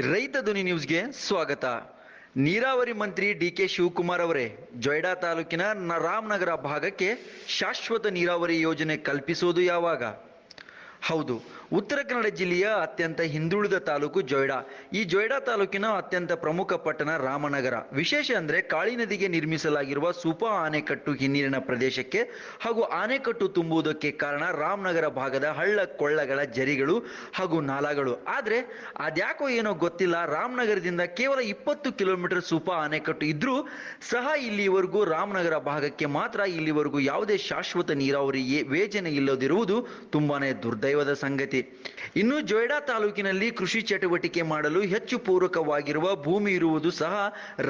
ರೈತ ಧ್ವನಿ ನ್ಯೂಸ್ಗೆ ಸ್ವಾಗತ. ನೀರಾವರಿ ಮಂತ್ರಿ ಡಿ ಕೆ ಶಿವಕುಮಾರ್ ಅವರೇ, ಜೊಯ್ಡಾ ತಾಲೂಕಿನ ರಾಮನಗರ ಭಾಗಕ್ಕೆ ಶಾಶ್ವತ ನೀರಾವರಿ ಯೋಜನೆ ಕಲ್ಪಿಸುವುದು ಯಾವಾಗ? ಹೌದು. ಉತ್ತರ ಕನ್ನಡ ಜಿಲ್ಲೆಯ ಅತ್ಯಂತ ಹಿಂದುಳಿದ ತಾಲೂಕು ಜೊಯ್ಡಾ. ಈ ಜೊಯ್ಡಾ ತಾಲೂಕಿನ ಅತ್ಯಂತ ಪ್ರಮುಖ ಪಟ್ಟಣ ರಾಮನಗರ. ವಿಶೇಷ ಅಂದ್ರೆ ಕಾಳಿ ನದಿಗೆ ನಿರ್ಮಿಸಲಾಗಿರುವ ಸೂಪ ಆನೆಕಟ್ಟು ಹಿನ್ನೀರಿನ ಪ್ರದೇಶಕ್ಕೆ ಹಾಗೂ ಆನೆಕಟ್ಟು ತುಂಬುವುದಕ್ಕೆ ಕಾರಣ ರಾಮನಗರ ಭಾಗದ ಹಳ್ಳ ಕೊಳ್ಳಗಳ ಜರಿಗಳು ಹಾಗೂ ನಾಲಾಗಳು. ಆದ್ರೆ ಅದ್ಯಾಕೋ ಏನೋ ಗೊತ್ತಿಲ್ಲ, ರಾಮನಗರದಿಂದ ಕೇವಲ ಇಪ್ಪತ್ತು ಕಿಲೋಮೀಟರ್ ಸೂಪ ಆನೆಕಟ್ಟು ಇದ್ರೂ ಸಹ ಇಲ್ಲಿವರೆಗೂ ರಾಮನಗರ ಭಾಗಕ್ಕೆ ಮಾತ್ರ ಇಲ್ಲಿವರೆಗೂ ಯಾವುದೇ ಶಾಶ್ವತ ನೀರಾವರಿ ಯೋಜನೆ ಇಲ್ಲದಿರುವುದು ತುಂಬಾನೇ ದುರ್ದೈವದ ಸಂಗತಿ. ಇನ್ನು ಜೊಯ್ಡಾ ತಾಲೂಕಿನಲ್ಲಿ ಕೃಷಿ ಚಟುವಟಿಕೆ ಮಾಡಲು ಹೆಚ್ಚು ಪೂರಕವಾಗಿರುವ ಭೂಮಿ ಇರುವುದು ಸಹ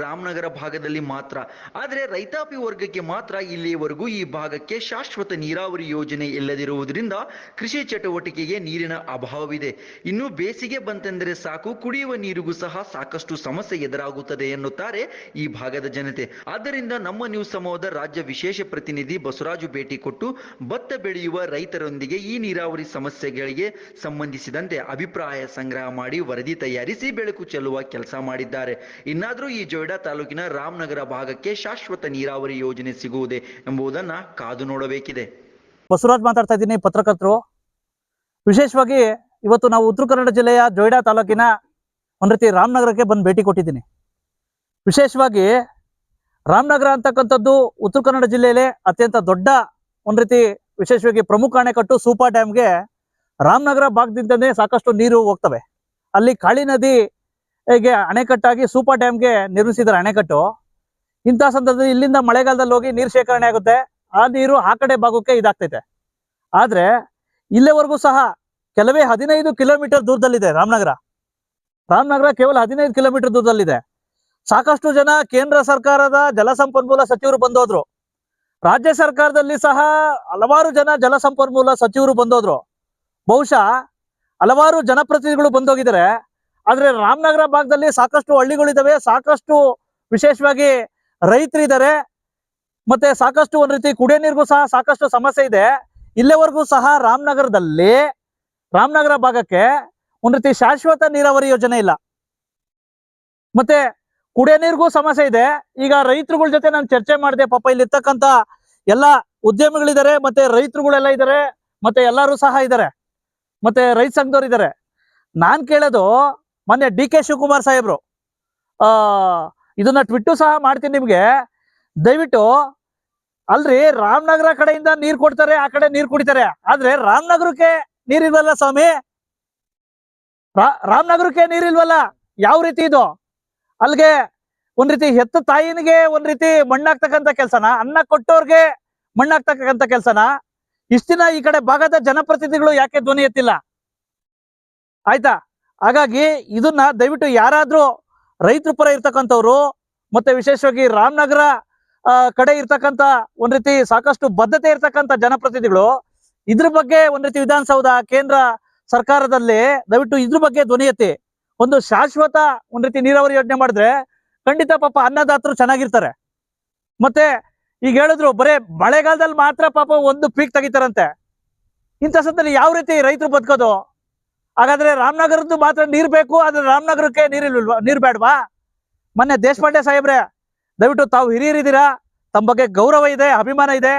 ರಾಮನಗರ ಭಾಗದಲ್ಲಿ ಮಾತ್ರ. ಆದರೆ ರೈತಾಪಿ ವರ್ಗಕ್ಕೆ ಮಾತ್ರ ಇಲ್ಲಿಯವರೆಗೂ ಈ ಭಾಗಕ್ಕೆ ಶಾಶ್ವತ ನೀರಾವರಿ ಯೋಜನೆ ಇಲ್ಲದಿರುವುದರಿಂದ ಕೃಷಿ ಚಟುವಟಿಕೆಗೆ ನೀರಿನ ಅಭಾವವಿದೆ. ಇನ್ನು ಬೇಸಿಗೆ ಬಂತೆಂದರೆ ಸಾಕು, ಕುಡಿಯುವ ನೀರಿಗೂ ಸಹ ಸಾಕಷ್ಟು ಸಮಸ್ಯೆ ಎದುರಾಗುತ್ತದೆ ಎನ್ನುತ್ತಾರೆ ಈ ಭಾಗದ ಜನತೆ. ಆದ್ದರಿಂದ ನಮ್ಮ ನ್ಯೂಸ್ ಸಮೂಹದ ರಾಜ್ಯ ವಿಶೇಷ ಪ್ರತಿನಿಧಿ ಬಸವರಾಜು ಭೇಟಿ ಕೊಟ್ಟು ಭತ್ತ ಬೆಳೆಯುವ ರೈತರೊಂದಿಗೆ ಈ ನೀರಾವರಿ ಸಮಸ್ಯೆಗಳಿಗೆ ಸಂಬಂಧಿಸಿದಂತೆ ಅಭಿಪ್ರಾಯ ಸಂಗ್ರಹ ಮಾಡಿ ವರದಿ ತಯಾರಿಸಿ ಬೆಳಕು ಚೆಲ್ಲುವ ಕೆಲಸ ಮಾಡಿದ್ದಾರೆ. ಇನ್ನಾದರೂ ಈ ಜೊಯ್ಡಾ ತಾಲೂಕಿನ ರಾಮನಗರ ಭಾಗಕ್ಕೆ ಶಾಶ್ವತ ನೀರಾವರಿ ಯೋಜನೆ ಸಿಗುವುದೇ ಎಂಬುದನ್ನ ಕಾದು ನೋಡಬೇಕಿದೆ. ಬಸವರಾಜ್ ಮಾತಾಡ್ತಾ ಇದ್ದೀನಿ ಪತ್ರಕರ್ತರು. ವಿಶೇಷವಾಗಿ ಇವತ್ತು ನಾವು ಉತ್ತರ ಕನ್ನಡ ಜಿಲ್ಲೆಯ ಜೊಯ್ಡಾ ತಾಲೂಕಿನ ಒಂದ್ ರೀತಿ ರಾಮನಗರಕ್ಕೆ ಬಂದು ಭೇಟಿ ಕೊಟ್ಟಿದ್ದೀನಿ. ವಿಶೇಷವಾಗಿ ರಾಮನಗರ ಅಂತಕ್ಕಂಥದ್ದು ಉತ್ತರ ಕನ್ನಡ ಜಿಲ್ಲೆಯಲ್ಲೇ ಅತ್ಯಂತ ದೊಡ್ಡ ಒಂದ್ ರೀತಿ ವಿಶೇಷವಾಗಿ ಪ್ರಮುಖ ಅಣೆಕಟ್ಟು ಸೂಪಾ ಡ್ಯಾಮ್ಗೆ ರಾಮನಗರ ಭಾಗದಿಂದನೇ ಸಾಕಷ್ಟು ನೀರು ಹೋಗ್ತವೆ. ಅಲ್ಲಿ ಕಾಳಿ ನದಿ ಗೆ ಅಣೆಕಟ್ಟಾಗಿ ಸೂಪರ್ ಡ್ಯಾಮ್ಗೆ ನಿರ್ಮಿಸಿದ್ದಾರೆ ಅಣೆಕಟ್ಟು. ಇಂಥ ಸಂದರ್ಭದಲ್ಲಿ ಇಲ್ಲಿಂದ ಮಳೆಗಾಲದಲ್ಲಿ ಹೋಗಿ ನೀರು ಶೇಖರಣೆ ಆಗುತ್ತೆ. ಆ ನೀರು ಆ ಕಡೆ ಭಾಗಕ್ಕೆ ಇದಾಗ್ತೈತೆ. ಆದ್ರೆ ಇಲ್ಲಿವರೆಗೂ ಸಹ ಕೆಲವೇ ಹದಿನೈದು ಕಿಲೋಮೀಟರ್ ದೂರದಲ್ಲಿದೆ ರಾಮನಗರ. ರಾಮನಗರ ಕೇವಲ ಹದಿನೈದು ಕಿಲೋಮೀಟರ್ ದೂರದಲ್ಲಿದೆ. ಸಾಕಷ್ಟು ಜನ ಕೇಂದ್ರ ಸರ್ಕಾರದ ಜಲಸಂಪನ್ಮೂಲ ಸಚಿವರು ಬಂದೋದ್ರು. ರಾಜ್ಯ ಸರ್ಕಾರದಲ್ಲಿ ಸಹ ಹಲವಾರು ಜನ ಜಲಸಂಪನ್ಮೂಲ ಸಚಿವರು ಬಂದೋದ್ರು. ಬಹುಶಃ ಹಲವಾರು ಜನಪ್ರತಿನಿಧಿಗಳು ಬಂದೋಗಿದ್ದಾರೆ. ಆದ್ರೆ ರಾಮನಗರ ಭಾಗದಲ್ಲಿ ಸಾಕಷ್ಟು ಹಳ್ಳಿಗಳಿದ್ದಾವೆ ಸಾಕಷ್ಟು ವಿಶೇಷವಾಗಿ ರೈತರಿದ್ದಾರೆ ಮತ್ತೆ ಸಾಕಷ್ಟು ಒಂದ್ ರೀತಿ ಕುಡಿಯೋ ನೀರಿಗೂ ಸಹ ಸಾಕಷ್ಟು ಸಮಸ್ಯೆ ಇದೆ. ಇಲ್ಲಿವರೆಗೂ ಸಹ ರಾಮನಗರದಲ್ಲಿ, ರಾಮನಗರ ಭಾಗಕ್ಕೆ ಒಂದ್ ರೀತಿ ಶಾಶ್ವತ ನೀರಾವರಿ ಯೋಜನೆ ಇಲ್ಲ. ಮತ್ತೆ ಕುಡಿಯೋ ನೀರಿಗೂ ಸಮಸ್ಯೆ ಇದೆ. ಈಗ ರೈತರುಗಳ ಜೊತೆ ನಾನು ಚರ್ಚೆ ಮಾಡಿದೆ, ಪಾಪ ಇಲ್ಲಿ ಇರ್ತಕ್ಕಂತ ಎಲ್ಲ ಉದ್ಯಮಿಗಳಿದ್ದಾರೆ ಮತ್ತೆ ರೈತರುಗಳೆಲ್ಲ ಇದ್ದಾರೆ ಮತ್ತೆ ಎಲ್ಲರೂ ಸಹ ಇದ್ದಾರೆ ಮತ್ತೆ ರೈತ ಸಂಘದವ್ರು ಇದ್ದಾರೆ ನಾನ್ ಕೇಳೋದು ಮೊನ್ನೆ ಡಿ ಕೆ ಶಿವಕುಮಾರ್ ಸಾಹೇಬ್ರು. ಆ, ಇದನ್ನ ಟ್ವಿಟ್ಟು ಸಹ ಮಾಡ್ತೀನಿ ನಿಮ್ಗೆ. ದಯವಿಟ್ಟು ಅಲ್ರಿ ರಾಮನಗರ ಕಡೆಯಿಂದ ನೀರ್ ಕೊಡ್ತಾರೆ, ಆ ಕಡೆ ನೀರ್ ಕುಡಿತಾರೆ. ಆದ್ರೆ ರಾಮನಗರಕ್ಕೆ ನೀರಿಲ್ವಲ್ಲ ಸ್ವಾಮಿ? ರಾಮನಗರಕ್ಕೆ ನೀರಿಲ್ವಲ್ಲ ಯಾವ ರೀತಿ ಇದು? ಅಲ್ಲಿಗೆ ಒಂದ್ ರೀತಿ ಹೆತ್ತ ತಾಯಿನಿಗೆ ಒಂದ್ ರೀತಿ ಮಣ್ಣಾಗ್ತಕ್ಕಂತ ಕೆಲ್ಸನ? ಅನ್ನ ಕೊಟ್ಟೋರ್ಗೆ ಮಣ್ಣಾಗ್ತಕ್ಕಂತ ಕೆಲ್ಸನ? ಇಷ್ಟ ದಿನ ಈ ಕಡೆ ಭಾಗದ ಜನಪ್ರತಿನಿಧಿಗಳು ಯಾಕೆ ಧ್ವನಿ ಎತ್ತಿಲ್ಲ? ಆಯ್ತಾ? ಹಾಗಾಗಿ ಇದನ್ನ ದಯವಿಟ್ಟು ಯಾರಾದ್ರೂ ರೈತರ ಪರ ಇರ್ತಕ್ಕಂಥವ್ರು ಮತ್ತೆ ವಿಶೇಷವಾಗಿ ರಾಮನಗರ ಕಡೆ ಇರ್ತಕ್ಕಂಥ ಒಂದ್ ರೀತಿ ಸಾಕಷ್ಟು ಬದ್ಧತೆ ಇರ್ತಕ್ಕಂಥ ಜನಪ್ರತಿನಿಧಿಗಳು, ಇದ್ರ ಬಗ್ಗೆ ಒಂದ್ ರೀತಿ ವಿಧಾನಸೌಧ, ಕೇಂದ್ರ ಸರ್ಕಾರದಲ್ಲಿ ದಯವಿಟ್ಟು ಇದ್ರ ಬಗ್ಗೆ ಧ್ವನಿ ಎತ್ತಿ. ಒಂದು ಶಾಶ್ವತ ಒಂದ್ ರೀತಿ ನೀರಾವರಿ ಯೋಜನೆ ಮಾಡಿದ್ರೆ ಖಂಡಿತ ಪಾಪ ಅನ್ನದಾತರು ಚೆನ್ನಾಗಿರ್ತಾರೆ. ಮತ್ತೆ ಈಗ ಹೇಳಿದ್ರು, ಬರೇ ಮಳೆಗಾಲದಲ್ಲಿ ಮಾತ್ರ ಪಾಪ ಒಂದು ಪೀಕ್ ತೆಗಿತಾರಂತೆ. ಇಂಥ ಸಂದರ್ಭದಲ್ಲಿ ಯಾವ ರೀತಿ ರೈತರು ಬದುಕೋದು? ಹಾಗಾದ್ರೆ ರಾಮನಗರದ್ದು ಮಾತ್ರ ನೀರ್ ಬೇಕು, ಆದ್ರೆ ರಾಮನಗರಕ್ಕೆ ನೀರಿಲ್ವಾ ನೀರ್ ಬೇಡವಾ ಮೊನ್ನೆ ದೇಶಪಾಂಡೆ ಸಾಹೇಬ್ರೆ, ದಯವಿಟ್ಟು ತಾವು ಹಿರಿಯರಿದ್ದೀರಾ? ತಮ್ಮ ಬಗ್ಗೆ ಗೌರವ ಇದೆ, ಅಭಿಮಾನ ಇದೆ.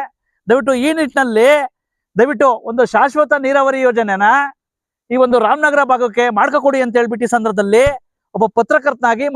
ದಯವಿಟ್ಟು ಈ ನಿಟ್ಟಿನಲ್ಲಿ ದಯವಿಟ್ಟು ಒಂದು ಶಾಶ್ವತ ನೀರಾವರಿ ಯೋಜನೆನ ಈ ಒಂದು ರಾಮನಗರ ಭಾಗಕ್ಕೆ ಮಾಡ್ಕೊಡಿ ಅಂತ ಹೇಳ್ಬಿಟ್ಟು ಈ ಸಂದರ್ಭದಲ್ಲಿ ಒಬ್ಬ ಪತ್ರಕರ್ತನಾಗಿ